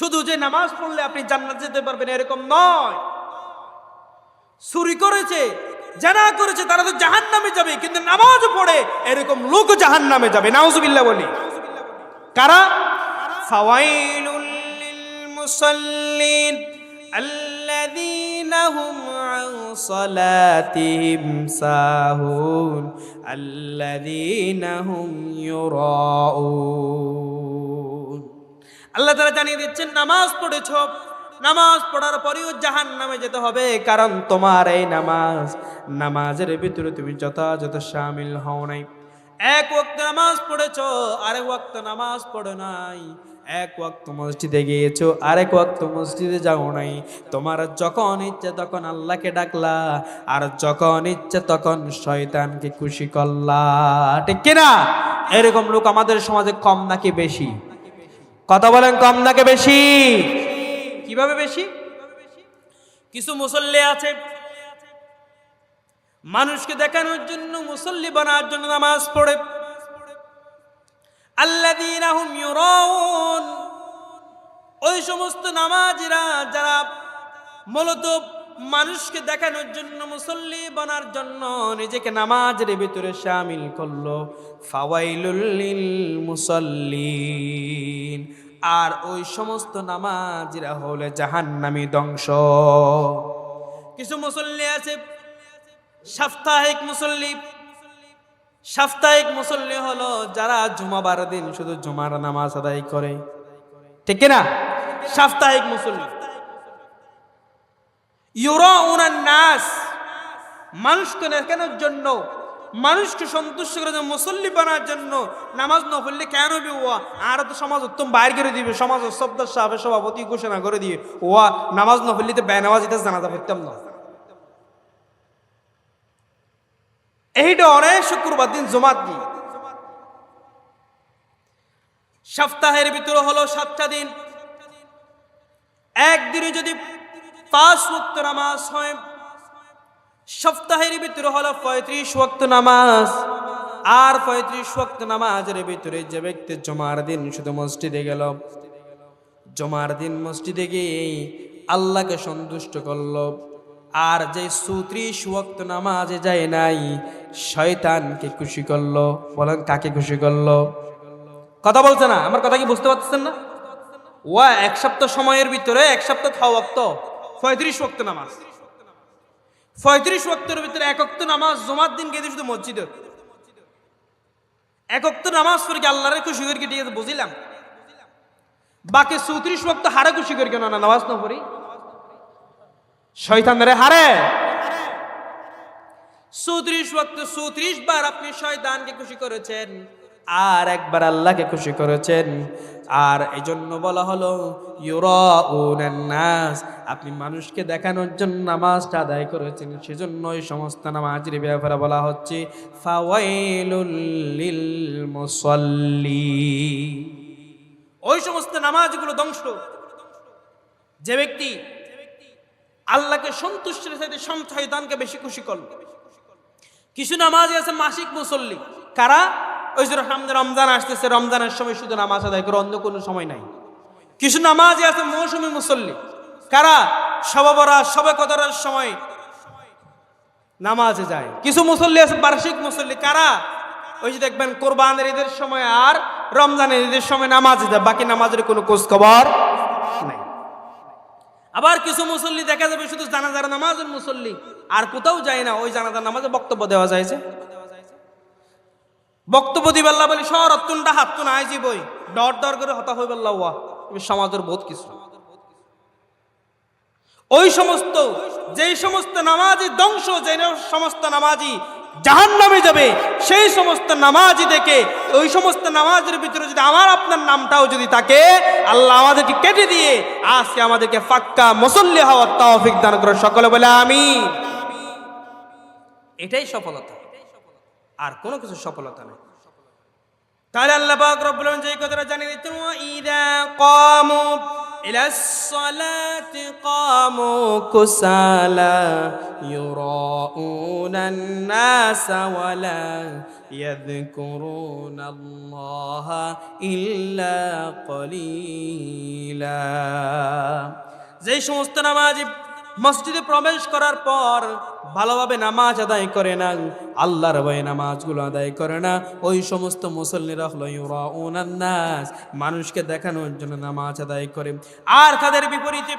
শুধু যে নামাজ পড়লে আপনি জান্নাত যেতে পারবেন এরকম নয় চুরি করেছে যারা করেছে তারা তো জাহান নামে যাবে কিন্তু নামাজ পড়ে এরকম লোক জাহান নামে যাবে নাউজুবিল্লাহ বলি কারা ফাওয়াইলুল লিল মুসাল্লিন الذين هم عن صلاتهم ساهون الذين هم يراءون আল্লাহ তারা জানিয়ে দিচ্ছেন, নামাজ পড়েছ। নামাজ পড়ার পরেও জাহান নামে যেতে হবে। কারণ তোমার এই নামাজ, নামাজের ভিতরে তুমি যথাযথ সামিল হও নাই। এক ওয়াক্ত নামাজ পড়েছ, আরেক ওয়াক্ত নামাজ পড়ো নাই। এক ওয়াক্ত মসজিদে গিয়েছো, আরেক ওয়াক্ত মসজিদে যাও নাই। তোমার যখন ইচ্ছে তখন আল্লাহকে ডাকলা, আর যখন ইচ্ছে তখন শয়তানকে খুশি করলা। ঠিক কিনা? এরকম লোক আমাদের সমাজে কম নাকি বেশি? কথা বলেন কম নাকি বেশি। কীভাবে বেশি? কিছু মুসল্লি আছে। মানুষকে দেখানোর জন্য মুসল্লি বানার জন্য নামাজ পড়ে। ইউরাউন। ওই সমস্ত নামাজিরা যারা মূলত মানুষকে দেখানোর জন্য মুসল্লি বানার জন্য নিজেকে নামাজের ভিতরে শামিল করল। ফাওয়াইলুল লিল মুসল্লিন আর ওই সমস্ত নামাজিরা হলে জাহান্নামী ধ্বংস। কিছু মুসল্লি আছে, সাপ্তাহিক মুসল্লি। সাপ্তাহিক মুসল্লি হলো যারা জুমাবার দিন শুধু জুমার নামাজ আদায় করে। ঠিক না সাপ্তাহিক মুসল্লি। ইউরো নাস। মানুষকে দেখানোর জন্য মানুষকে সন্তুষ্ট করে যে মুসল্লি বানার জন্য নামাজ না পড়লে কেন বি ওয়া, আর তো সমাজ উত্তম বাইর করে দিবে। সমাজ সব্দার সাহেবের সভাপতি ঘোষণা করে দিয়ে, ওয়া, নামাজ না পড়লে তো বেনামাজ এটা জানাজা পড়তাম না। এইটা অনেক শুক্রবার দিন জমাত দিন। সপ্তাহের ভিতরে হলো সাতটা দিন। একদিনে যদি পাঁচ ওয়াক্ত নামাজ হয় সপ্তাহের ভিতরে হলো পঁয়ত্রিশ ওয়াক্ত নামাজ। আর পঁয়ত্রিশ ওয়াক্ত নামাজের ভিতরে যে ব্যক্তি জমার দিন শুধু মসজিদে গেল, জমার দিন মসজিদে গিয়ে আল্লাহকে সন্তুষ্ট করল। আর যে সুত্রিশ ওয়াক্ত নামাজে যায় নাই, শয়তানকে খুশি করল। বলেন, কাকে খুশি করল? কথা বলছে না? আমার কথা কি বুঝতে পারতেছেন না? ওয়া, এক সপ্তাহ সময়ের ভিতরে, এক সপ্তাহ খাওয়া ওয়াক্ত, পঁয়ত্রিশ ওয়াক্ত নামাজ। পঁয়ত্রিশ ওয়াক্তের ভিতরে এক অক্ত নামাজ জমার দিন গেছে শুধু মসজিদে। এক অক্ত নামাজ পড়ে কি আল্লাহরে খুশি করে ঠিক আছে বুঝিলাম? বাকি চৌত্রিশ ওয়াক্ত হারে খুশি করে কেন না নামাজ না পড়ি। শয়তানের হারে। চৌত্রিশ ওয়াক্ত চৌত্রিশ বার আপনি শয়তানকে খুশি করেছেন, আর একবার আল্লাহকে খুশি করেছেন, আর এই জন্য বলা হলো, ইউরাউনান নাস আপনি মানুষকে দেখানোর জন্য নামাজটা আদায় করেছেন সেজন্য ওই সমস্ত নামাজের ব্যাপারে বলা হচ্ছে মুসাল্লি ওই সমস্ত নামাজগুলো ধ্বংস। যে ব্যক্তি আল্লাহকে সন্তুষ্টের সাথে শয়তানকে বেশি খুশি করল। কিছু নামাজি আছে মাসিক মুসল্লি। কারা? ওই যে রমজান আসতেছে, রমজানের সময় শুধু নামাজ আদায় করে অন্য কোনো সময় নাই। কিছু নামাজি আছে মৌসুমি মুসল্লি। কারা? সবাবরা সবে কদরের সময় নামাজে যায়। কিছু মুসল্লি আছে, বার্ষিক মুসল্লি। কারা? ওই যে দেখবেন, কোরবানের ঈদের সময় আর রমজানের ঈদের সময় নামাজে যায়, বাকি নামাজের কোনো খোঁজ খবর নাই। আবার কিছু মুসল্লি দেখা যাবে, শুধু জানাজার নামাজের মুসল্লি, আর কোথাও যায় না। ওই জানাজার নামাজে বক্তব্য দেওয়া যাইছে বক্তব্য দিবাল্লা বলি, সর অত্যুনটা হাত্তুন আইজি বই ডর ডর করে হতা হইবাল্লা ওয়া সমাজের বহুত কিছু। ওই সমস্ত, যেই সমস্ত নামাজি ধ্বংস যে সমস্ত নামাজি জাহান নামে যাবে, সেই সমস্ত নামাজি দেখে, ওই সমস্ত নামাজের ভিতরে যদি আমার আপনার নামটাও যদি থাকে, আল্লাহ আমাদেরকে কেটে দিয়ে আজকে আমাদেরকে ফাক্কা মুসল্লি হওয়ার তৌফিক দান করে সকলে বলে আমি এটাই সফলতা। আর কোনো কিছু সফলতা নেই। তাহলে আল্লাহ পাক রব্বুল যেই কথাটা জানিয়ে ওয়া ইদা কামু إلى الصلاة قاموا كسالى يراءون الناس ولا يذكرون الله إلا قليلا. زي شمستنا মসজিদে প্রবেশ করার পর ভালোভাবে নামাজ আদায় করে না, আল্লাহর ভয়ে নামাজগুলো আদায় করে না। ওই সমস্ত মুসল্লিরা হলো ইউরা মানুষকে দেখানোর জন্য নামাজ আদায় করে। আর তাদের বিপরীতে